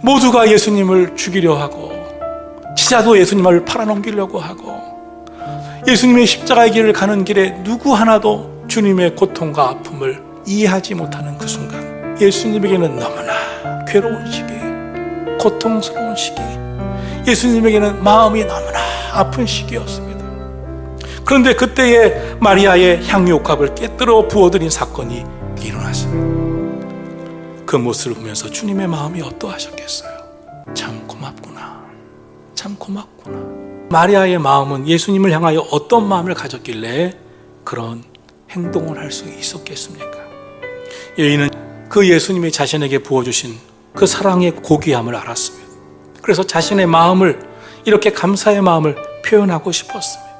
모두가 예수님을 죽이려 하고 지자도 예수님을 팔아넘기려고 하고 예수님의 십자가의 길을 가는 길에 누구 하나도 주님의 고통과 아픔을 이해하지 못하는 그 순간 예수님에게는 너무나 괴로운 시기, 고통스러운 시기, 예수님에게는 마음이 너무나 아픈 시기였습니다. 그런데 그때에 마리아의 향유옥합을 깨뜨려 부어들인 사건이 일어났습니다. 그 모습을 보면서 주님의 마음이 어떠하셨겠어요? 참 고맙구나. 참 고맙구나. 마리아의 마음은 예수님을 향하여 어떤 마음을 가졌길래 그런 행동을 할 수 있었겠습니까? 여인은 그 예수님이 자신에게 부어주신 그 사랑의 고귀함을 알았습니다. 그래서 자신의 마음을 이렇게 감사의 마음을 표현하고 싶었습니다.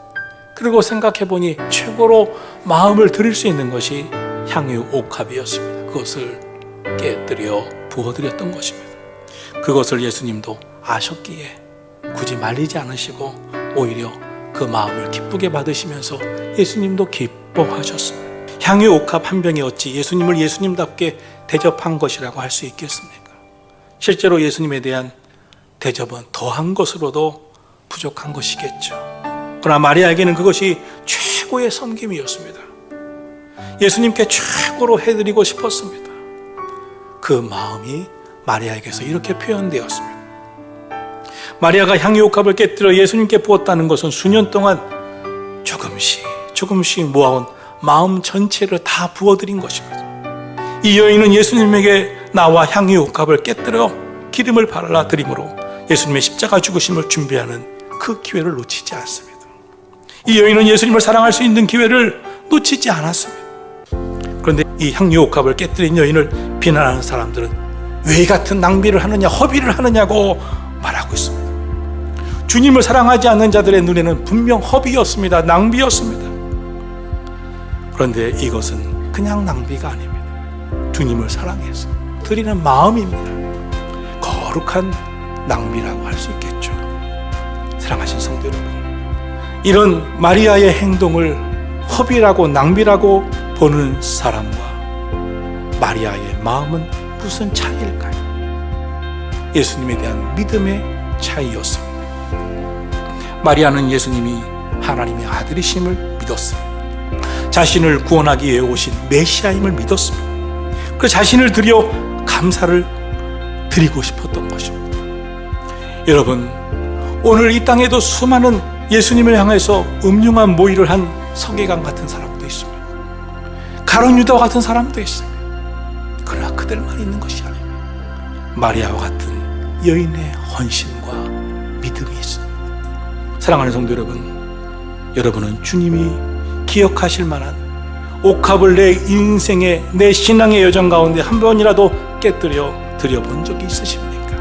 그리고 생각해 보니 최고로 마음을 드릴 수 있는 것이 향유 옥합이었습니다. 그것을 깨뜨려 부어드렸던 것입니다. 그것을 예수님도 아셨기에 굳이 말리지 않으시고 오히려 그 마음을 기쁘게 받으시면서 예수님도 기뻐하셨습니다. 향유 옥합 한 병이 어찌 예수님을 예수님답게 대접한 것이라고 할 수 있겠습니까? 실제로 예수님에 대한 대접은 더한 것으로도 부족한 것이겠죠. 그러나 마리아에게는 그것이 최고의 섬김이었습니다. 예수님께 최고로 해드리고 싶었습니다. 그 마음이 마리아에게서 이렇게 표현되었습니다. 마리아가 향유옥합을 깨뜨려 예수님께 부었다는 것은 수년 동안 조금씩 조금씩 모아온 마음 전체를 다 부어드린 것입니다. 이 여인은 예수님에게 나와 향유옥합을 깨뜨려 기름을 발라 드림으로 예수님의 십자가 죽으심을 준비하는 그 기회를 놓치지 않습니다. 이 여인은 예수님을 사랑할 수 있는 기회를 놓치지 않았습니다. 그런데 이 향유옥합을 깨뜨린 여인을 비난하는 사람들은 왜 같은 낭비를 하느냐, 허비를 하느냐고 말하고 있습니다. 주님을 사랑하지 않는 자들의 눈에는 분명 허비였습니다. 낭비였습니다. 그런데 이것은 그냥 낭비가 아닙니다. 주님을 사랑해서 드리는 마음입니다. 거룩한 낭비라고 할 수 있겠죠. 사랑하신 성도 여러분, 이런 마리아의 행동을 허비라고 낭비라고 보는 사람과 마리아의 마음은 무슨 차이일까요? 예수님에 대한 믿음의 차이였습니다. 마리아는 예수님이 하나님의 아들이심을 믿었습니다. 자신을 구원하기 위해 오신 메시아임을 믿었습니다. 그 자신을 드려 감사를 드리고 싶었던 것입니다. 여러분, 오늘 이 땅에도 수많은 예수님을 향해서 음흉한 모의를 한 서기관 같은 사람도 있습니다. 가론 유다와 같은 사람도 있습니 그들만 있는 것이 아닙니다. 마리아와 같은 여인의 헌신과 믿음이 있습니다. 사랑하는 성도 여러분, 여러분은 주님이 기억하실 만한 옥합을 내 인생의 내 신앙의 여정 가운데 한 번이라도 깨뜨려 드려본 적이 있으십니까?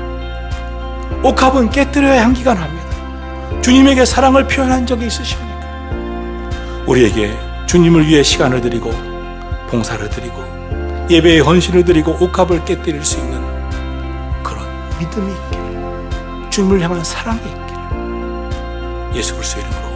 옥합은 깨뜨려야 향기가 납니다. 주님에게 사랑을 표현한 적이 있으십니까? 우리에게 주님을 위해 시간을 드리고 봉사를 드리고 예배의 헌신을 드리고 옥합을 깨뜨릴 수 있는 그런 믿음이 있기를 주님을 향한 사랑이 있기를 예수 그리스도 이름으로